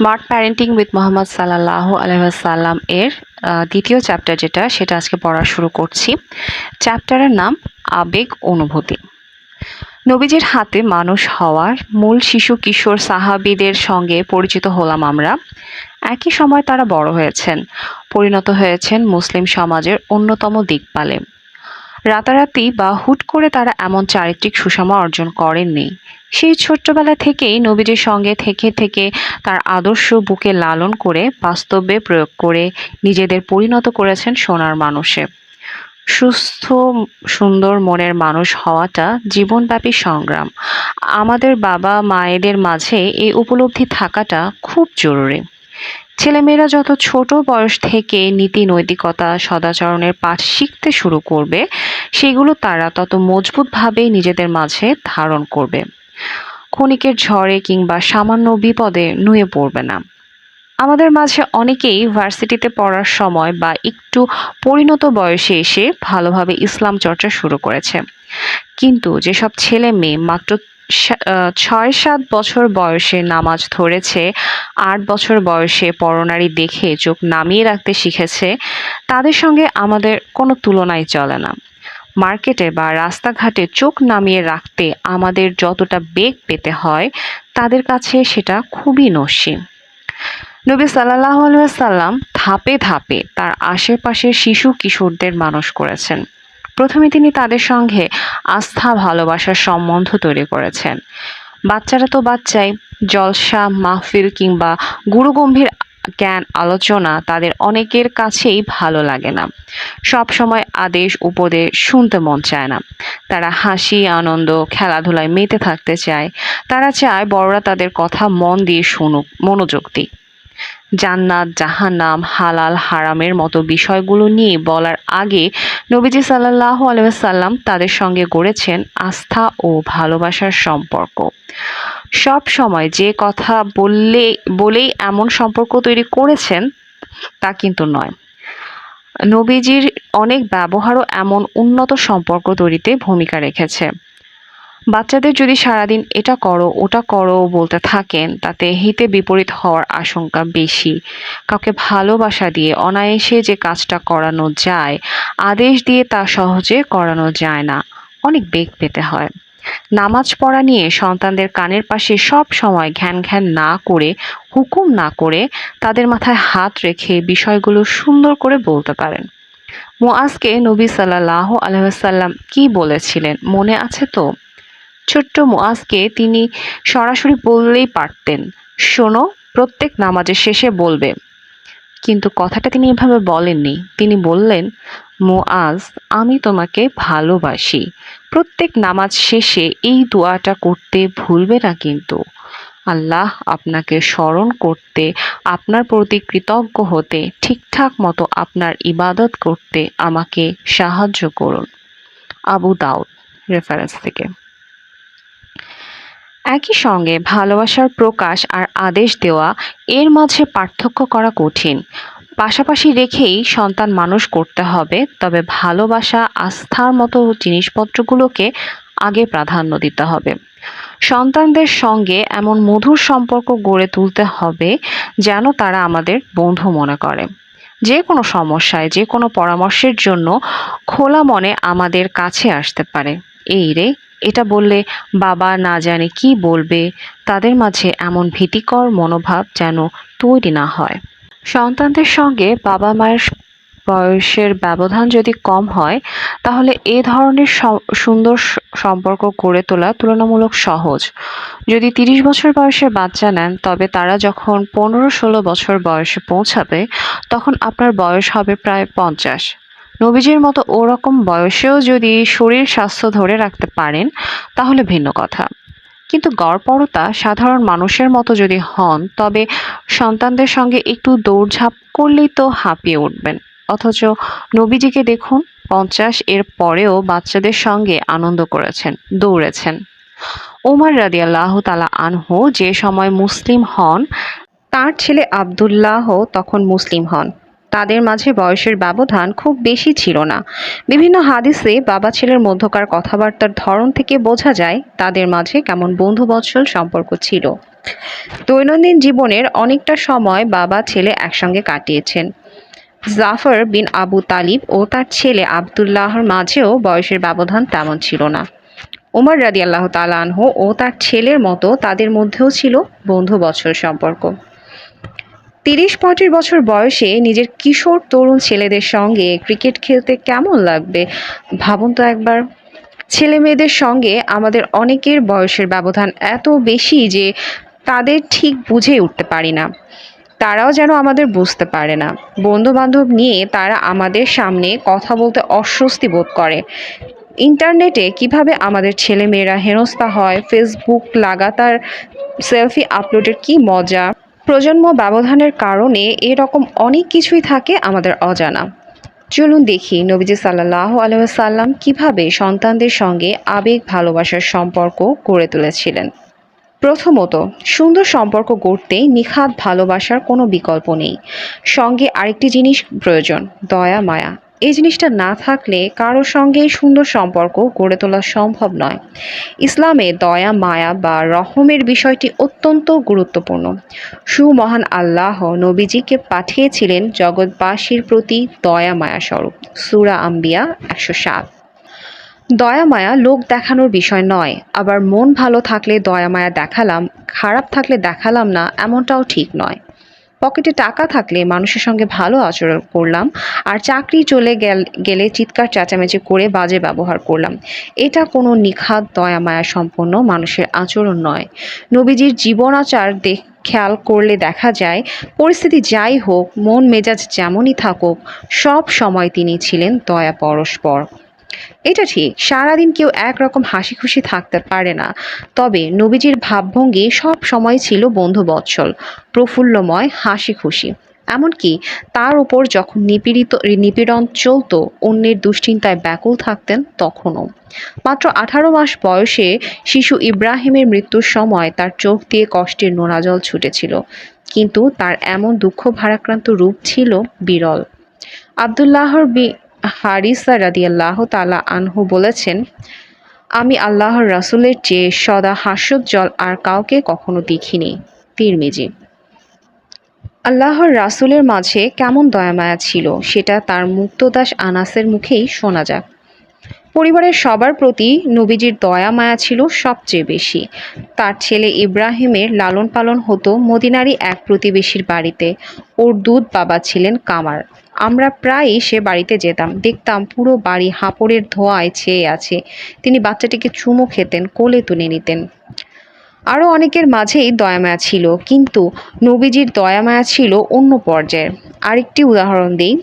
Smart parenting with Mohammad সাল্লাহ আলহাম এর দ্বিতীয় চ্যাপ্টার যেটা, সেটা আজকে পড়া শুরু করছি। চ্যাপ্টারের নাম আবেগ অনুভূতি। নবীজির হাতে মানুষ হওয়ার মূল শিশু কিশোর সাহাবিদের সঙ্গে পরিচিত হলাম আমরা। একই সময় তারা বড় হয়েছেন। পরিণত হয়েছেন মুসলিম সমাজের অন্যতম দিকপালে। রাতারাতি বা হুট করে তারা এমন চারিত্রিক সুষমা অর্জন করেননি। সেই ছোট্টবেলা থেকেই নবীজির সঙ্গে থেকে থেকে তার আদর্শ বুকে লালন করে বাস্তবে প্রয়োগ করে নিজেদের পরিণত করেছেন সোনার মানুষে। সুস্থ, সুন্দর মনের মানুষ হওয়াটা জীবনব্যাপী সংগ্রাম। আমাদের বাবা মায়েদের মাঝে এই উপলব্ধি থাকাটা খুব জরুরি। ছেলেমেয়েরা যত ছোট বয়স থেকে নীতি নৈতিকতা, সদাচরণের পাঠ শিখতে শুরু করবে, সেগুলো তারা তত মজবুতভাবে নিজেদের মাঝে ধারণ করবে। ক্ষণিকের ঝড়ে কিংবা সামান্য বিপদে নুয়ে পড়বে না। আমাদের মাঝে অনেকেই ভার্সিটিতে পড়ার সময় বা একটু পরিণত বয়সে এসে ভালোভাবে ইসলাম চর্চা শুরু করেছে। কিন্তু যেসব ছেলে মেয়ে মাত্র ছয় সাত বছর বয়সে নামাজ ধরেছে, আট বছর বয়সে পরনারী দেখে চোখ নামিয়ে রাখতে শিখেছে, তাদের সঙ্গে আমাদের কোনো তুলনাই চলে না। মার্কেটে বা রাস্তাঘাটে চোখ নামিয়ে রাখতে আমাদের যতটা বেগ পেতে হয়, তাদের কাছে সেটা খুবই নস্যি নবী সাল্লাহ সাল্লাম ধাপে ধাপে তার আশেপাশের শিশু কিশোরদের মানুষ করেছেন। প্রথমে তিনি তাদের সঙ্গে আস্থা, ভালোবাসার সম্বন্ধ তৈরি করেছেন। বাচ্চারা তো বাচ্চাই, জলসা, মাহফিল কিংবা গুরুগম্ভীর জ্ঞান আলোচনা তাদের অনেকের কাছেই ভালো লাগে না। সব সময় আদেশ, উপদেশ শুনতে মন চায় না। তারা হাসি, আনন্দ, খেলাধুলায় মেতে থাকতে চায়। তারা চায় বড়রা তাদের কথা মন দিয়ে শুনুক, মনোযোগ দিক। জান্নাত, জাহান্নাম, হালাল, হারামের মতো বিষয়গুলো নিয়ে বলার আগে নবীজি সাল্লাহ আলহাম তাদের সঙ্গে গড়েছেন আস্থা ও ভালোবাসার সম্পর্ক। সব সময় যে কথা বললে, বলেই এমন সম্পর্ক তৈরি করেছেন, তা কিন্তু নয়। নবীজির অনেক ব্যবহারও এমন উন্নত সম্পর্ক তৈরিতে ভূমিকা রেখেছে। বাচ্চাদের যদি সারাদিন এটা করো, ওটা করো বলতে থাকেন, তাতে হিতে বিপরীত হওয়ার আশঙ্কা বেশি। কাউকে ভালোবাসা দিয়ে, অনায়াসে যে কাজটা করানো যায়, আদেশ দিয়ে তা সহজে করানো যায় না। অনেক বেগ পেতে হয়। নামাজ পড়া নিয়ে সন্তানদের কানের পাশে সব সময় ঘ্যান ঘ্যান না করে, হুকুম না করে তাদের মাথায় হাত রেখে বিষয়গুলো সুন্দর করে বলতে পারেন। মুআজকে নবী সাল্লাহ আলহাম কি বলেছিলেন? মনে আছে তো? ছোট্ট মুআজকে তিনি সরাসরি বললেই পারতেন, শোনো, প্রত্যেক নামাজের শেষে বলবে। কিন্তু কথাটা তিনি এভাবে বলেননি। তিনি বললেন, মুআজ, আমি তোমাকে ভালোবাসি। প্রত্যেক নামাজ শেষে এই দোয়াটা করতে ভুলবে না কিন্তু। আল্লাহ আপনাকে স্মরণ করতে, আপনার প্রতি কৃতজ্ঞ হতে, ঠিকঠাক মতো আপনার ইবাদত করতে আমাকে সাহায্য করুন। আবু দাউদ রেফারেন্স থেকে। একই সঙ্গে ভালোবাসার প্রকাশ আর আদেশ দেওয়া এর মাঝে পার্থক্য করা কঠিন। পাশাপাশি রেখেই সন্তান মানুষ করতে হবে, তবে ভালোবাসা, আস্থার মতো জিনিসপত্রগুলোকে আগে প্রাধান্য দিতে হবে। সন্তানদের সঙ্গে এমন মধুর সম্পর্ক গড়ে তুলতে হবে যেন তারা আমাদের বন্ধু মনে করে। যে কোনো সমস্যায়, যে কোনো পরামর্শের জন্য খোলা মনে আমাদের কাছে আসতে পারে। এই রে। এটা বললে বাবা না জানে কি বলবে। তাদের মাঝে এমন ভীতিকর মনোভাব যেন তৈরি না হয়। সন্তানদের সঙ্গে বাবা মায়ের বয়সের ব্যবধান যদি কম হয়, তাহলে এ ধরনের সুন্দর সম্পর্ক গড়ে তোলা তুলনামূলক সহজ। যদি তিরিশ বছর বয়সের বাচ্চা নেন, তবে তারা যখন পনেরো ষোলো বছর বয়সে পৌঁছাবে, তখন আপনার বয়স হবে প্রায় পঞ্চাশ। নবীজির মতো ওরকম বয়সেও যদি শরীর স্বাস্থ্য ধরে রাখতে পারেন, তাহলে ভিন্ন কথা। কিন্তু গড়পড়তা সাধারণ মানুষের মতো যদি হন, তবে সন্তানদের সঙ্গে একটু দৌড়ঝাঁপ করলেই তো হাঁপিয়ে উঠবেন। অথচ নবীজিকে দেখুন, পঞ্চাশ এর পরেও বাচ্চাদের সঙ্গে আনন্দ করেছেন, দৌড়েছেন। ওমর রাদিয়াল্লাহ তালা আনহু যে সময় মুসলিম হন, তার ছেলে আবদুল্লাহ তখন মুসলিম হন। তাদের মাঝে বয়সের ব্যবধান খুব বেশি ছিল না। বিভিন্ন হাদিসে বাবা ছেলের মধ্যকার কথাবার্তার ধরন থেকে বোঝা যায় তাদের মাঝে কেমন বন্ধু বন্ধুবৎসল সম্পর্ক ছিল। দৈনন্দিন জীবনের অনেকটা সময় বাবা ছেলে একসঙ্গে কাটিয়েছেন। জাফর বিন আবু তালিব ও তার ছেলে আবদুল্লাহর মাঝেও বয়সের ব্যবধান তেমন ছিল না। ওমর রাদি আল্লাহ তালানহ ও তার ছেলের মতো তাদের মধ্যেও ছিল বন্ধু বছর সম্পর্ক। তিরিশ পঁয়ত্রিশ বছর বয়সে নিজের কিশোর তরুণ ছেলেদের সঙ্গে ক্রিকেট খেলতে কেমন লাগবে? ভাবুন তো একবার। ছেলে মেয়েদের সঙ্গে আমাদের অনেকের বয়সের ব্যবধান এত বেশি যে তাদের ঠিক বুঝে উঠতে পারি না। তারাও যেন আমাদের বুঝতে পারে না। বন্ধু বান্ধব নিয়ে তারা আমাদের সামনে কথা বলতে অস্বস্তি বোধ করে। ইন্টারনেটে কীভাবে আমাদের ছেলে মেয়েরা হেনস্থা হয়, ফেসবুক লাগাতার সেলফি আপলোডের কি মজা? প্রজন্ম ব্যবধানের কারণে এরকম অনেক কিছুই থাকে আমাদের অজানা। চলুন দেখি নবীজি সাল্লাহ আলহাম কীভাবে সন্তানদের সঙ্গে আবেগ ভালোবাসার সম্পর্ক গড়ে তুলেছিলেন। প্রথমত, সুন্দর সম্পর্ক গড়তে নিখাত ভালোবাসার কোনো বিকল্প নেই। সঙ্গে আরেকটি জিনিস প্রয়োজন, দয়া, মায়া। এই জিনিসটা না থাকলে কারোর সঙ্গে সুন্দর সম্পর্ক গড়ে তোলা সম্ভব নয়। ইসলামে দয়া, মায়া বা রহমের বিষয়টি অত্যন্ত গুরুত্বপূর্ণ। সুমহান আল্লাহ নবীজিকে পাঠিয়েছিলেন জগৎবাসীর প্রতি দয়া, মায়া স্বরূপ। সুরা আম্বিয়া একশো সাত। দয়া, মায়া লোক দেখানোর বিষয় নয়। আবার মন ভালো থাকলে দয়া, মায়া দেখালাম, খারাপ থাকলে দেখালাম না, এমনটাও ঠিক নয়। পকেটে টাকা থাকলে মানুষের সঙ্গে ভালো আচরণ করলাম, আর চাকরি চলে গেল চিৎকার চেঁচামেচি করে বাজে ব্যবহার করলাম। এটা কোনো নিখাত দয়া মায়া সম্পন্ন মানুষের আচরণ নয়। নবীজির জীবনাচার দেখ খেয়াল করলে দেখা যায়, পরিস্থিতি যাই হোক মন মেজাজ যেমনই থাকুক, সব সময় তিনি ছিলেন দয়া পরস্পর। এটা ঠিক, সারাদিন কেউ একরকম হাসি খুশি থাকতে পারে না। তবে নবীজির ভাবভঙ্গি সব সময় ছিল বন্ধু বৎসল, প্রফুল্লময় হাসি খুশি এমনকি তার উপর যখন নিপীড়িত, নিপীড়ন চলত, অন্যের দুশ্চিন্তায় ব্যাকুল থাকতেন তখনও। মাত্র আঠারো মাস বয়সে শিশু ইব্রাহিমের মৃত্যুর সময় তার চোখ দিয়ে কষ্টের নোনাজল ছুটেছিল। কিন্তু তার এমন দুঃখ ভারাক্রান্ত রূপ ছিল বিরল। আবদুল্লাহর হারিসা রাদিয়াল্লাহ তালা আনহু বলেছেন, আমি আল্লাহর রাসুলের চেয়ে সদা হাস্যোজ্জ্বল আর কাউকে কখনো দেখিনি। তিরমিজি। আল্লাহর রাসুলের মাঝে কেমন দয়ামায়া ছিল, সেটা তার মুক্তদাস আনাসের মুখেই শোনা যাক। পরিবারের সবার প্রতি নবীজির দয়া মায়া ছিল সবচেয়ে বেশি। তার ছেলে ইব্রাহিমের লালন পালন হতো মদিনারি এক প্রতিবেশীর বাড়িতে। ওর দুধ বাবা ছিলেন কামার। আমরা প্রায়ই সে বাড়িতে যেতাম। দেখতাম পুরো বাড়ি হাঁপড়ের ধোঁয়ায় ছেয়ে আছে। তিনি বাচ্চাটিকে চুমো খেতেন, কোলে তুলে নিতেন। আরও অনেকের মাঝেই দয়ামায়া ছিল, কিন্তু নবীজির দয়ামায়া ছিল অন্য পর্যায়ের। আরেকটি উদাহরণ দিই।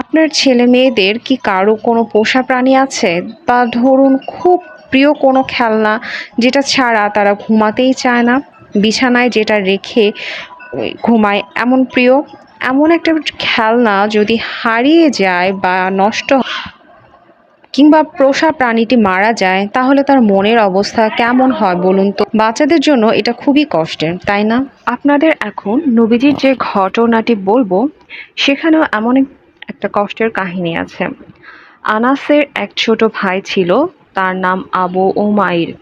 আপনার ছেলে মেয়েদের কি কারও কোনো পোষা প্রাণী আছে? বা ধরুন খুব প্রিয় কোনো খেলনা, যেটা ছাড়া তারা ঘুমাতেই চায় না? বিছানায় যেটা রেখে ঘুমায়, এমন প্রিয়? এমন একটা খেলনা যদি হারিয়ে যায় বা নষ্ট কিংবা পোষা প্রাণীটি মারা যায়, তাহলে তার মনের অবস্থা কেমন হয় বলুন তো? বাচ্চাদের জন্য এটা খুবই কষ্টের, তাই না? আপনাদের এখন নবীজির যে ঘটনাটি বলব, সেখানেও এমন এক- একটা কষ্টের কাহিনী আছে। আনাসের এক ছোট ভাই ছিল, তার নাম আবু ওমাইর।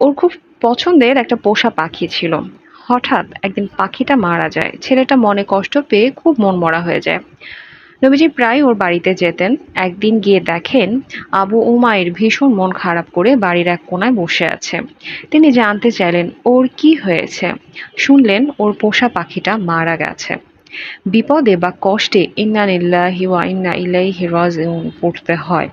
ওর খুব পছন্দের একটা পোষা পাখি ছিল। হঠাৎ একদিন পাখিটা মারা যায়। ছেলেটা মনে কষ্ট পেয়ে খুব মনমরা হয়ে যায়। নবীজি প্রায় ওর বাড়িতে যেতেন। একদিন গিয়ে দেখেন আবু উমায়ের ভীষণ মন খারাপ করে বাড়ির এক কোনায় বসে আছে। তিনি জানতে চাইলেন, ওর কি হয়েছে? শুনলেন, ওর পোষা পাখিটা মারা গেছে। বিপদে বা কষ্টে ইন্না লিল্লাহি ওয়া ইন্না ইলাইহি পড়তে হয়।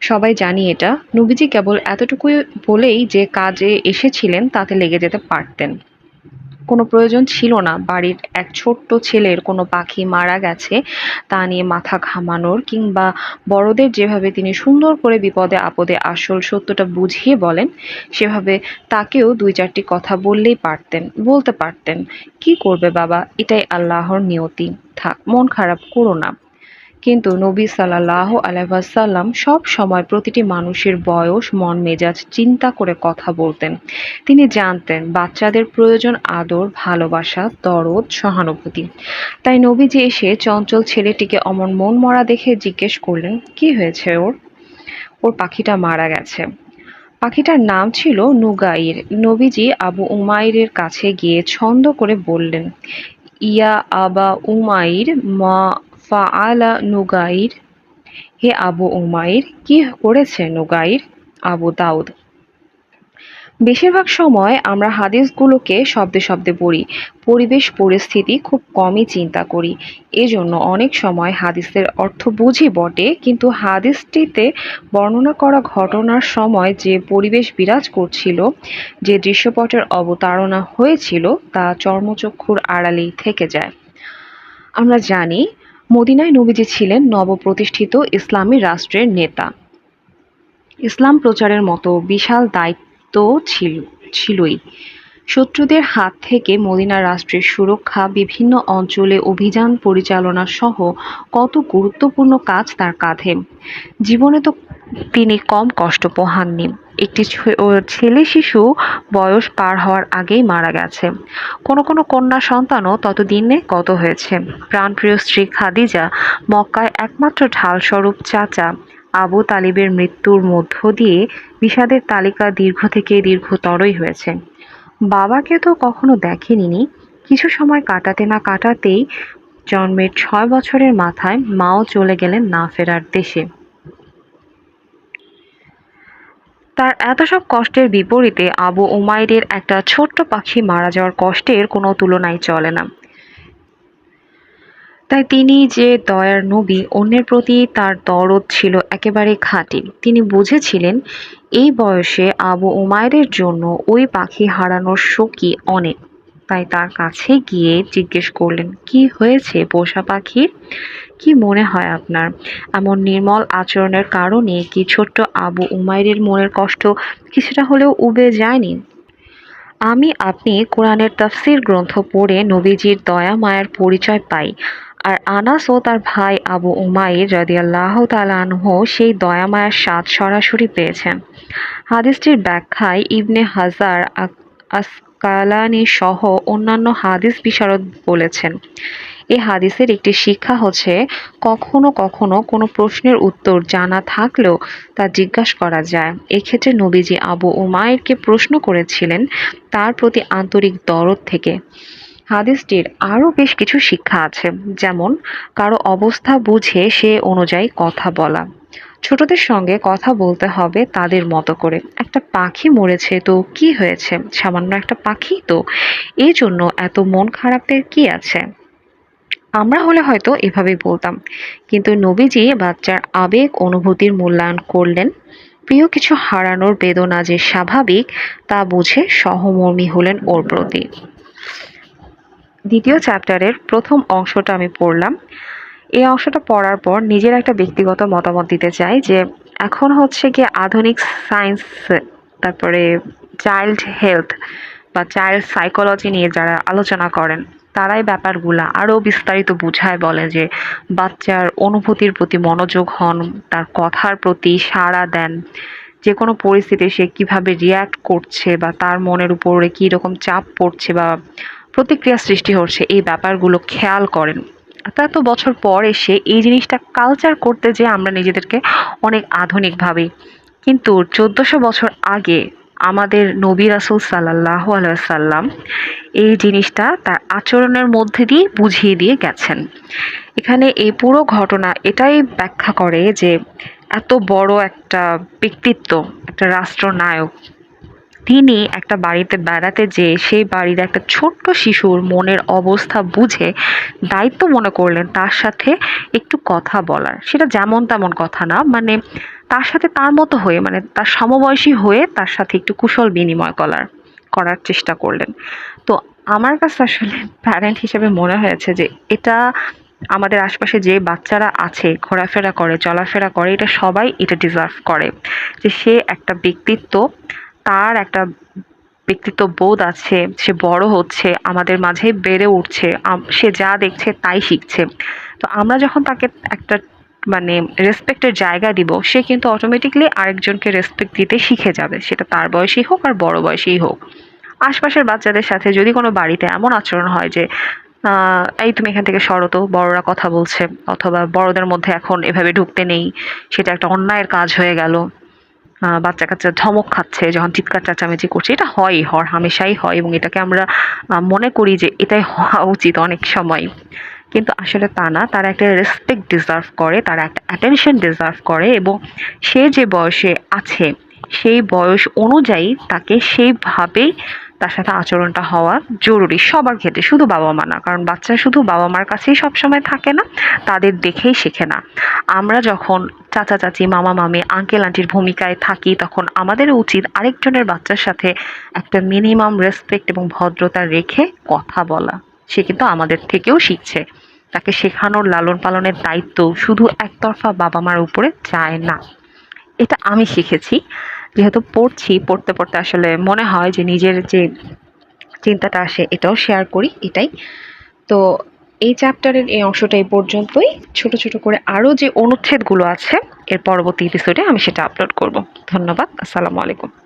সবাই জানি এটা। নবীজি কেবল এতটুকু বলেই যে কাজে এসেছিলেন, তাতে লেগে যেতে পারতেন। কোনো প্রয়োজন ছিল না। বাড়ির এক ছোট্ট ছেলের কোনো পাখি মারা গেছে, তা নিয়ে মাথা ঘামানোর কিংবা বড়দের যেভাবে তিনি সুন্দর করে বিপদে আপদে আসল সত্যটা বুঝিয়ে বলেন, সেভাবে তাকেও দুই চারটি কথা বললেই পারতেন, বলতে পারতেন। কি করবে বাবা? এটাই আল্লাহর নিয়তি। থাক, মন খারাপ করো না। কিন্তু নবী সাল্লাহ আলাইসাল্লাম সব সময় প্রতিটি মানুষের বয়স, মন, মেজাজ চিন্তা করে কথা বলতেন। তিনি জানতেন বাচ্চাদের প্রয়োজন আদর, ভালোবাসা, দরদ, সহানুভূতি। তাই নবীজি এসে চঞ্চল ছেলেটিকে অমন মন মরা দেখে জিজ্ঞেস করলেন, কি হয়েছে ওর? ওর পাখিটা মারা গেছে। পাখিটার নাম ছিল নুগাইর। নবীজি আবু উমাইরের কাছে গিয়ে ছন্দ করে বললেন, ইয়া আবা উমাইর মা ফাআলা নুগাইর। হে আবু উমাইর, কি করেছে নুগাইর? আবু দাউদ। বেশিরভাগ সময় আমরা হাদিসগুলোকে শব্দে শব্দে পড়ি, পরিবেশ পরিস্থিতি খুব কমই চিন্তা করি। এজন্য অনেক সময় হাদিসের অর্থ বুঝি বটে, কিন্তু হাদিসটিতে বর্ণনা করা ঘটনার সময় যে পরিবেশ বিরাজ করছিল, যে দৃশ্যপটের অবতারণা হয়েছিল, তা চর্মচক্ষুর আড়ালেই থেকে যায়। আমরা জানি মদিনায় নবীজি ছিলেন নবপ্রতিষ্ঠিত ইসলামী রাষ্ট্রের নেতা। ইসলাম প্রচারের মতো বিশাল দায়িত্ব ছিল, ছিলই। শত্রুদের হাত থেকে মদিনা রাষ্ট্রের সুরক্ষা, বিভিন্ন অঞ্চলে অভিযান পরিচালনা সহ কত গুরুত্বপূর্ণ কাজ তার কাঁধে। জীবনে তো তিনি কম কষ্ট পোহাননি। একটি ছেলে শিশু বয়স পার হওয়ার আগেই মারা গেছে। কোনো কোনো কন্যা সন্তানও ততদিনে গত হয়েছে। প্রাণপ্রিয় স্ত্রী খাদিজা মক্কায় একমাত্র ঢালস্বরূপ চাচা আবু তালিবের মৃত্যুর মধ্য দিয়ে বিষাদের তালিকা দীর্ঘ থেকে দীর্ঘতরই হয়েছে। বাবাকে তো কখনো দেখেনি কিছু সময় কাটাতে না কাটাতেই জন্মের ছয় বছরের মাথায় মাও চলে গেলেন না ফেরার দেশে। তার এত সব কষ্টের বিপরীতে আবু উমাইরের একটা ছোট্ট পাখি মারা যাওয়ার কষ্টের কোনো তুলনায় চলে না। তাই তিনি যে দয়ার নবী, অন্যের প্রতি তার দরদ ছিল একেবারে খাঁটি। তিনি বুঝেছিলেন, এই বয়সে আবু উমায়ের জন্য ওই পাখি হারানোর শোকই অনেক। তাই তার কাছে গিয়ে জিজ্ঞেস করলেন, কি হয়েছে পোষা পাখির কি মনে হয় আপনার? এমন নির্মল আচরণের কারণে কি ছোট্ট আবু উমাইরের মনের কষ্ট কিছুটা হলেও উবে যায়নি? আমি, আপনি কোরআনের তফসির গ্রন্থ পড়ে নবীজির দয়া মায়ার পরিচয় পাই। আর আনাস ও তার ভাই আবু উমাইর রাদিয়াল্লাহ তালানহ সেই দয়া মায়ার স্বাদ সরাসরি পেয়েছেন। হাদিসটির ব্যাখ্যায় ইবনে হাজার আসকালানি সহ অন্যান্য হাদিস বিশারদ বলেছেন। এই হাদিসের একটি শিক্ষা হচ্ছে, কখনো কখনো কোনো প্রশ্নের উত্তর জানা থাকলেও তা জিজ্ঞাসা করা যায়। এক্ষেত্রে নবীজি আবু উমায়েরকে প্রশ্ন করেছিলেন তার প্রতি আন্তরিক দরদ থেকে। হাদিসটির আরও বেশ কিছু শিক্ষা আছে, যেমন, কারও অবস্থা বুঝে সে অনুযায়ী কথা বলা। ছোটদের সঙ্গে কথা বলতে হবে তাদের মতো করে। একটা পাখি মরেছে তো কি হয়েছে? সামান্য একটা পাখি তো। এই জন্য এত মন খারাপের কি আছে? আমরা হলে হয়তো এভাবেই বলতাম। কিন্তু নবীজি বাচ্চার আবেগ অনুভূতির মূল্যায়ন করলেন। প্রিয়, কিছু হারানোর বেদনা যে স্বাভাবিক, তা বুঝে সহমর্মী হলেন ওর প্রতি। দ্বিতীয় চ্যাপ্টারের প্রথম অংশটা আমি পড়লাম। এই অংশটা পড়ার পর নিজের একটা ব্যক্তিগত মতামত দিতে চাই যে এখন হচ্ছে কি আধুনিক সায়েন্স, তারপরে চাইল্ড হেলথ বা চাইল্ড সাইকোলজি নিয়ে যারা আলোচনা করেন, তারাই ব্যাপারগুলা আরও বিস্তারিত বুঝায় বলে যে বাচ্চার অনুভূতির প্রতি মনোযোগ হন, তার কথার প্রতি সাড়া দেন, যে কোনো পরিস্থিতি সে কীভাবে রিয়্যাক্ট করছে বা তার মনের উপরে কী রকম চাপ পড়ছে বা প্রতিক্রিয়া সৃষ্টি হচ্ছে, এই ব্যাপারগুলো খেয়াল করেন। এত বছর পর এসে এই জিনিসটা কালচার করতে যে আমরা নিজেদেরকে অনেক আধুনিক ভাবি। কিন্তু চোদ্দোশো বছর আগে আমাদের নবী রাসুল সাল্লাহ আলাইসাল্লাম এই জিনিসটা তার আচরণের মধ্যে দিয়ে বুঝিয়ে দিয়ে গেছেন। এখানে এই পুরো ঘটনা এটাই ব্যাখ্যা করে যে এত বড় একটা ব্যক্তিত্ব, একটা রাষ্ট্রনায়ক তিনি একটা বাড়িতে বেড়াতে যেয়ে সেই বাড়ির একটা ছোট্ট শিশুর মনের অবস্থা বুঝে দায়িত্ব মনে করলেন তার সাথে একটু কথা বলার। সেটা যেমন তেমন কথা না মানে তার সাথে তার মতো হয়ে মানে তার সমবয়সী হয়ে তার সাথে একটু কুশল বিনিময় করার করার চেষ্টা করলেন। তো আমার কাছে আসলে প্যারেন্ট হিসেবে মনে হয়েছে যে এটা আমাদের আশপাশে যে বাচ্চারা আছে, ঘোরাফেরা করে, চলাফেরা করে, এটা সবাই এটা ডিজার্ভ করে। যে সে একটা ব্যক্তিত্ব তার একটা ব্যক্তিত্ব বোধ আছে, সে বড় হচ্ছে, আমাদের মাঝে বেড়ে উঠছে সে যা দেখছে তাই শিখছে। তো আমরা যখন তাকে একটা মানে রেসপেক্টের জায়গা দিব, সে কিন্তু অটোমেটিকলি আরেকজনকে রেসপেক্ট দিতে শিখে যাবে, সেটা তার বয়সেই হোক আর বড় বয়সেই হোক। আশপাশের বাচ্চাদের সাথে যদি কোনো বাড়িতে এমন আচরণ হয় যে এই তুমি এখান থেকে সরতো বড়রা কথা বলছে, অথবা বড়দের মধ্যে এখন এভাবে ঢুকতে নেই, সেটা একটা অন্যায়ের কাজ হয়ে গেল। বাচ্চা কাচ্চা ধমক খাচ্ছে, যখন চিৎকার চাচামেচি করছে, এটা হয়, হর হামেশাই হয় এবং এটাকে আমরা মনে করি যে এটাই হওয়া উচিত অনেক সময়। কিন্তু আসলে তা না, তারা একটা রেসপেক্ট ডিজার্ভ করে, তারা একটা অ্যাটেনশন ডিজার্ভ করে এবং সে যে বয়সে আছে, সেই বয়স অনুযায়ী তাকে সেইভাবেই তার সাথে আচরণটা হওয়া জরুরি সবার ক্ষেত্রে, শুধু বাবা মা না, কারণ বাচ্চা শুধু বাবা মার কাছেই সবসময় থাকে না, তাদের দেখেই শেখে না। আমরা যখন চাচা, চাচি, মামা, মামি আঙ্কেল আন্টির ভূমিকায় থাকি, তখন আমাদের উচিত আরেকজনের বাচ্চার সাথে একটা মিনিমাম রেসপেক্ট এবং ভদ্রতা রেখে কথা বলা। সে কিন্তু আমাদের থেকেও শিখছে। তাকে শেখানোর লালন পালনের দায়িত্ব শুধু একতরফা বাবা মার উপরে যায় না। এটা আমি শিখেছি। যেহেতু পড়ছি, পড়তে পড়তে আসলে মনে হয় যে নিজের যে চিন্তাটা আসে এটাও শেয়ার করি, এটাই। তো এই চ্যাপ্টারের এই অংশটা এই পর্যন্তই। ছোট ছোট করে আরও যে অনুচ্ছেদগুলো আছে, এর পরবর্তী এপিসোডে আমি সেটা আপলোড করব। ধন্যবাদ, আসসালামু আলাইকুম।